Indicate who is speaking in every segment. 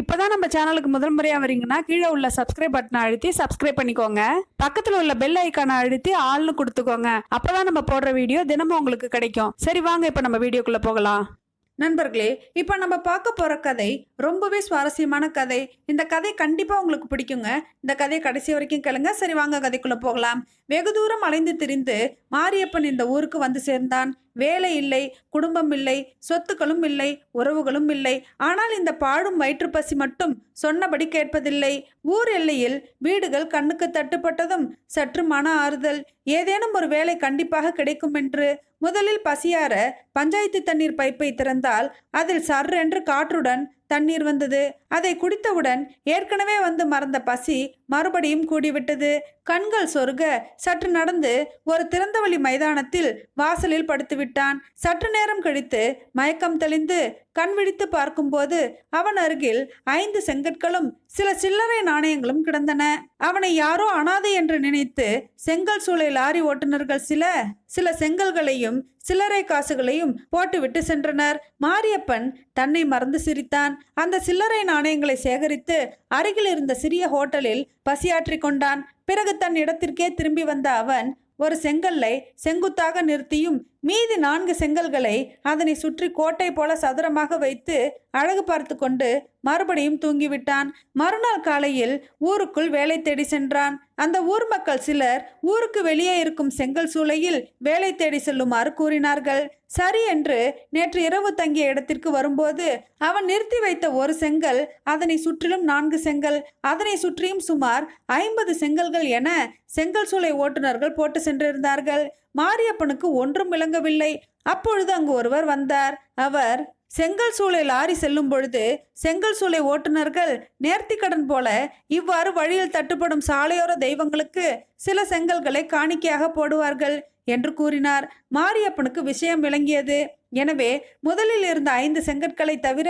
Speaker 1: இப்போதான் நம்ம சேனலுக்கு முதல் முறையாக வரீங்கன்னா கீழே உள்ள சப்ஸ்கிரைப் பட்டனை அழுத்தி சப்ஸ்கிரைப் பண்ணிக்கோங்க. பக்கத்தில் உள்ள பெல் ஐக்கானை அழுத்தி ஆள்னு கொடுத்துக்கோங்க. அப்போதான் நம்ம போடுற வீடியோ தினமும் உங்களுக்கு கிடைக்கும். சரி வாங்க இப்போ நம்ம வீடியோக்குள்ளே போகலாம். நண்பர்களே இப்போ நம்ம பார்க்க போகிற கதை ரொம்பவே சுவாரஸ்யமான கதை. இந்த கதை கண்டிப்பாக உங்களுக்கு பிடிக்குங்க. இந்த கதையை கடைசி வரைக்கும் கேளுங்க. சரி வாங்க கதைக்குள்ளே போகலாம். வெகு தூரம் அலைந்து திரிந்து மாரியப்பன் இந்த ஊருக்கு வந்து சேர்ந்தான். வேலை இல்லை குடும்பம் இல்லை சொத்துக்களும் இல்லை உறவுகளும் இல்லை. ஆனால் இந்த பாழும் வயிற்றுப்பசி மட்டும் சொன்னபடி கேட்பதில்லை. ஊர் எல்லையில் வீடுகள் கண்ணுக்கு தட்டுப்பட்டதும் சற்று மன ஆறுதல். ஏதேனும் ஒரு வேலை கண்டிப்பாக கிடைக்கும் என்று முதலில் பசியார பஞ்சாயத்து தண்ணீர் பைப்பை திறந்தால் அதில் சர்ரென்று காற்றுடன் தண்ணீர் வந்தது. அதை குடித்தவுடன் ஏற்கனவே வந்து மறந்த பசி மறுபடியும் கூடிவிட்டது. கண்கள் சொருக சற்று நடந்து ஒரு திறந்தவெளி மைதானத்தில் வாசலில் படுத்துவிட்டான். சற்று நேரம் கழித்து மயக்கம் தெளிந்து கண் விழித்து பார்க்கும்போது அவன் அருகில் ஐந்து செங்கற்களும் சில சில்லறை நாணயங்களும் கிடந்தன. அவனை யாரோ அனாதை என்று நினைத்து செங்கல் சூளை லாரி ஓட்டுநர்கள் சில சில செங்கல்களையும் சில்லறை காசுகளையும் போட்டுவிட்டு சென்றனர். மாரியப்பன் தன்னை மறந்து சிரித்தான். அந்த சில்லறை நாணயங்களை சேகரித்து அருகில் இருந்த சிறிய ஹோட்டலில் பசியாற்றிக் கொண்டான். பிறகு தன் இடத்திற்கே திரும்பி வந்த அவன் ஒரு செங்கல்லை செங்குத்தாக நிறுத்தியும் மீதி நான்கு செங்கல்களை அதனை சுற்றி கோட்டை போல சதுரமாக வைத்து அழகு பார்த்து கொண்டு மறுபடியும் தூங்கிவிட்டான். மறுநாள் காலையில் ஊருக்குள் வேலை தேடி சென்றான். அந்த ஊர் மக்கள் சிலர் ஊருக்கு வெளியே இருக்கும் செங்கல் சூளையில் வேலை தேடி செல்லுமாறு கூறினார்கள். சரி என்று நேற்று இரவு தங்கிய இடத்திற்கு வரும்போது அவன் நிறுத்தி வைத்த ஒரு செங்கல் அதனை சுற்றிலும் நான்கு செங்கல் அதனை சுற்றியும் சுமார் ஐம்பது செங்கல்கள் என செங்கல் சூளை ஓட்டுநர்கள் போட்டு சென்றிருந்தார்கள். மாரியப்பனுக்கு ஒன்றும் விளங்கவில்லை. அப்பொழுது அங்கு ஒருவர் வந்தார். அவர் செங்கல் சூளை லாரி செல்லும் பொழுது செங்கல் சூளை ஓட்டுநர்கள் நேர்த்திக்கடன் போல இவ்வாறு வழியில் தட்டுப்படும் சாலையோர தெய்வங்களுக்கு சில செங்கல்களை காணிக்கையாக போடுவார்கள் என்று கூறினார். மாரியப்பனுக்கு விஷயம் விளங்கியது. எனவே முதலில் இருந்த ஐந்து செங்கற்களை தவிர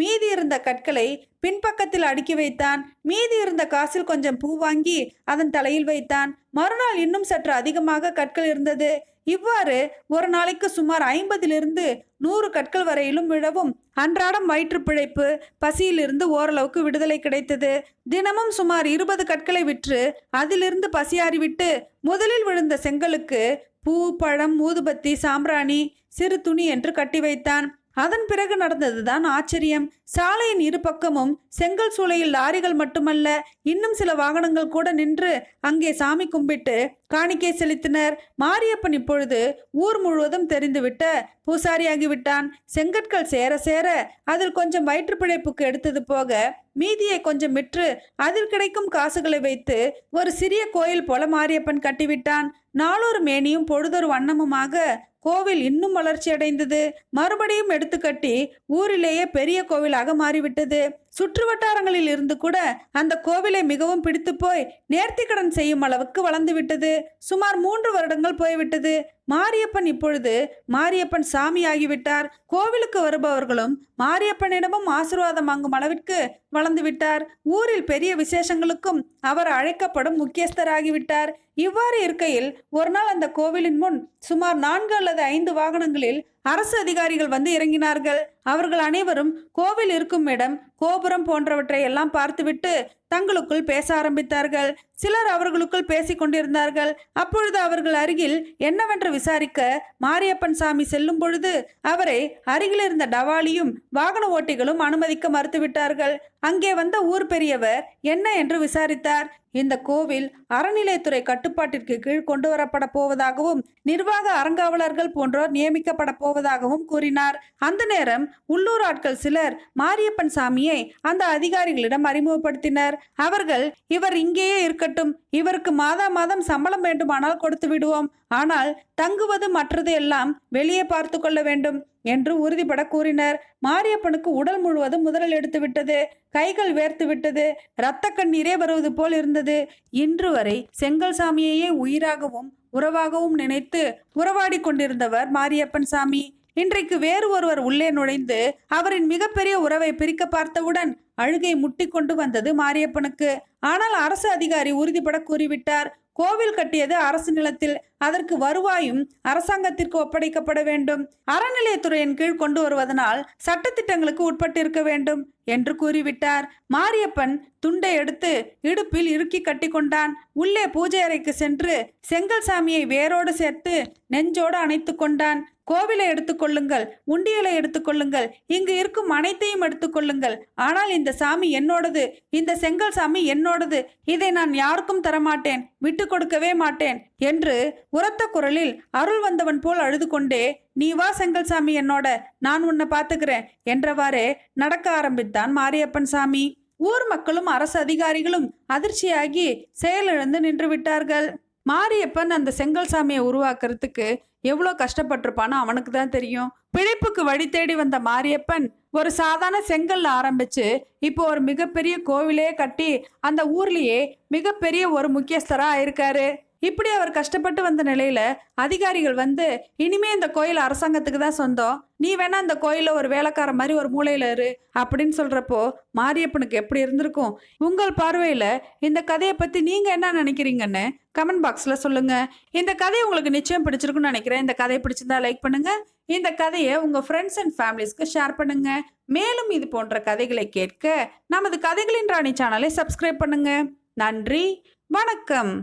Speaker 1: மீதி இருந்த கற்களை பின்பக்கத்தில் அடுக்கி வைத்தான். மீதி இருந்த காசில் கொஞ்சம் பூ வாங்கி அதன் தலையில் வைத்தான். மறுநாள் இன்னும் சற்று அதிகமாக கற்கள் இருந்தது. இவ்வாறு ஒரு நாளைக்கு சுமார் ஐம்பதிலிருந்து நூறு கற்கள் வரையிலும் விழவும் அன்றாடம் வயிற்று பிழைப்பு பசியிலிருந்து ஓரளவுக்கு விடுதலை கிடைத்தது. தினமும் சுமார் இருபது கற்களை விற்று அதிலிருந்து பசியாறிவிட்டு முதலில் விழுந்த செங்கலுக்கு பூ பழம் ஊதுபத்தி சாம்பிராணி சிறு துணி என்று கட்டி வைத்தான். அதன் பிறகு நடந்ததுதான் ஆச்சரியம். சாலையின் இரு பக்கமும் செங்கல் சூளையில் லாரிகள் மட்டுமல்ல இன்னும் சில வாகனங்கள் கூட நின்று அங்கே சாமி கும்பிட்டு காணிக்கை செலுத்தினர். மாரியப்பன் இப்பொழுது ஊர் முழுவதும் தெரிந்துவிட்ட பூசாரியாகிவிட்டான். செங்கற்கள் சேர சேர அதில் கொஞ்சம் வயிற்று பிழைப்புக்கு எடுத்தது போக மீதியை கொஞ்சம் விற்று அதில் கிடைக்கும் காசுகளை வைத்து ஒரு சிறிய கோயில் போல மாரியப்பன் கட்டிவிட்டான். நாளொரு மேனியும் பொழுதொரு வண்ணமுமாக கோவில் இன்னும் வளர்ச்சி அடைந்தது மறுபடியும் எடுத்துக்கட்டி ஊரிலேயே பெரிய கோவிலாக மாறிவிட்டது. சுற்று வட்டாரங்களில் இருந்து கூட அந்த கோவிலை மிகவும் பிடித்து போய் நேர்த்திக்கடன் செய்யும் அளவுக்கு வளர்ந்து விட்டது. சுமார் மூன்று வருடங்கள் போய்விட்டது. மாரியப்பன் இப்பொழுது மாரியப்பன் சாமி ஆகிவிட்டார் கோவிலுக்கு வருபவர்களும் மாரியப்பனிடமும் ஆசீர்வாதம் வாங்கும் அளவிற்கு வளர்ந்து விட்டார். ஊரில் பெரிய விசேஷங்களுக்கும் அவர் அழைக்கப்படும் முக்கியஸ்தராகிவிட்டார். இவ்வாறு இருக்கையில் ஒரு நாள் அந்த கோவிலின் முன் சுமார் நான்கு அல்லது ஐந்து வாகனங்களில் அரசு அதிகாரிகள் வந்து இறங்கினார்கள். அவர்கள் அனைவரும் கோவில் இருக்கும் இடம் கோபுரம் போன்றவற்றை எல்லாம் பார்த்துவிட்டு தங்களுக்குள் பேச ஆரம்பித்தார்கள். சிலர் அவர்களுக்குள் பேசிக் கொண்டிருந்தார்கள். அப்பொழுது அவர்கள் அருகில் என்னவென்று விசாரிக்க மாரியப்பன் சாமி செல்லும் பொழுது அவரை அருகில் இருந்த டவாலியும் வாகன ஓட்டிகளும் அனுமதிக்க மறுத்துவிட்டார்கள். அங்கே வந்த ஊர் பெரியவர் என்ன என்று விசாரித்தார். இந்த கோவில் அறநிலைத்துறை கட்டுப்பாட்டிற்கு கீழ் கொண்டு வரப்பட போவதாகவும் நிர்வாக அறங்காவலர்கள் போன்றோர் நியமிக்கப்பட போவதாகவும் கூறினார். அந்த நேரம் உள்ளூர் ஆட்கள் சிலர் மாரியப்பன் சாமியை அந்த அதிகாரிகளிடம் அறிமுகப்படுத்தினர். அவர்கள் இவர் இங்கேயே இருக்கட்டும். இவருக்கு மாதா மாதம் சம்பளம் வேண்டுமானால் கொடுத்து விடுவோம். ஆனால் தங்குவது மற்றது எல்லாம் வெளியே பார்த்து கொள்ள வேண்டும் என்று உறுதிபட கூறினர். மாரியப்பனுக்கு உடல் முழுவதும் முதலில் எடுத்து விட்டது. கைகள் வேர்த்து விட்டது. இரத்த கண்ணீரே வருவது போல் இருந்தது. இன்று வரை செங்கல் சாமியையே உயிராகவும் உறவாகவும் நினைத்து உறவாடி கொண்டிருந்தவர் மாரியப்பன் சாமி. இன்றைக்கு வேறு ஒருவர் உள்ளே நுழைந்து அவரின் மிகப்பெரிய உறவை பிரிக்க பார்த்தவுடன் அழுகை முட்டி கொண்டு வந்தது மாரியப்பனுக்கு. ஆனால் அரசு அதிகாரி உறுதிபட கூறிவிட்டார். கோவில் கட்டியது அரசு நிலத்தில். அதற்கு வருவாயும் அரசாங்கத்திற்கு ஒப்படைக்கப்பட வேண்டும். அறநிலையத்துறையின் கீழ் கொண்டு வருவதனால் சட்டத்திட்டங்களுக்கு உட்பட்டிருக்க வேண்டும் என்று கூறிவிட்டார். மாரியப்பன் துண்டை எடுத்து இடுப்பில் இறுக்கி கட்டி கொண்டான். உள்ளே பூஜை அறைக்கு சென்று செங்கல் சாமியை வேரோடு சேர்த்து நெஞ்சோடு அணைத்து கொண்டான். கோவிலை எடுத்துக்கொள்ளுங்கள் உண்டியலை எடுத்துக்கொள்ளுங்கள் இங்கு இருக்கும் அனைத்தையும் எடுத்துக்கொள்ளுங்கள் ஆனால் இந்த சாமி என்னோடது இந்த செங்கல் சாமி என்னோடது இதை நான் யாருக்கும் தரமாட்டேன் விட்டு கொடுக்கவே மாட்டேன் என்று உரத்த குரலில் அருள் வந்தவன் போல் அழுது கொண்டே நீ வா செங்கல் சாமி என்னோட நான் உன்னை பார்த்துக்கிறேன் என்றவாறே நடக்க ஆரம்பித்தான் மாரியப்பன் சாமி. ஊர் மக்களும் அரசு அதிகாரிகளும் அதிர்ச்சியாகி செயலிழந்து நின்று விட்டார்கள் மாரியப்பன் அந்த செங்கல் சாமியை உருவாக்குறதுக்கு எவ்வளோ கஷ்டப்பட்டிருப்பானோ அவனுக்கு தான் தெரியும். பிழைப்புக்கு வழி தேடி வந்த மாரியப்பன் ஒரு சாதாரண செங்கல்ல ஆரம்பிச்சு இப்போ ஒரு மிகப்பெரிய கோவிலே கட்டி அந்த ஊர்லயே மிகப்பெரிய ஒரு முக்கியஸ்தரா இருக்காரு இப்படி அவர் கஷ்டப்பட்டு வந்த நிலையில அதிகாரிகள் வந்து இனிமே இந்த கோயில் அரசாங்கத்துக்கு தான் சொந்தம். நீ வேணா இந்த கோயில ஒரு வேலைக்கார மாதிரி ஒரு மூலையில இரு அப்படின்னு சொல்றப்போ மாரியப்பனுக்கு எப்படி இருந்திருக்கும்? உங்கள் பார்வையில இந்த கதையை பத்தி நீங்க என்ன நினைக்கிறீங்கன்னு கமெண்ட் பாக்ஸ்ல சொல்லுங்க. இந்த கதை உங்களுக்கு நிச்சயம் பிடிச்சிருக்குன்னு நினைக்கிறேன். இந்த கதையை பிடிச்சிருந்தா லைக் பண்ணுங்க. இந்த கதையை உங்க ஃப்ரெண்ட்ஸ் அண்ட் ஃபேமிலிஸ்க்கு ஷேர் பண்ணுங்க. மேலும் இது போன்ற கதைகளை கேட்க நமது கதைகளின் ராணி சேனலை சப்ஸ்கிரைப் பண்ணுங்க. நன்றி. வணக்கம்.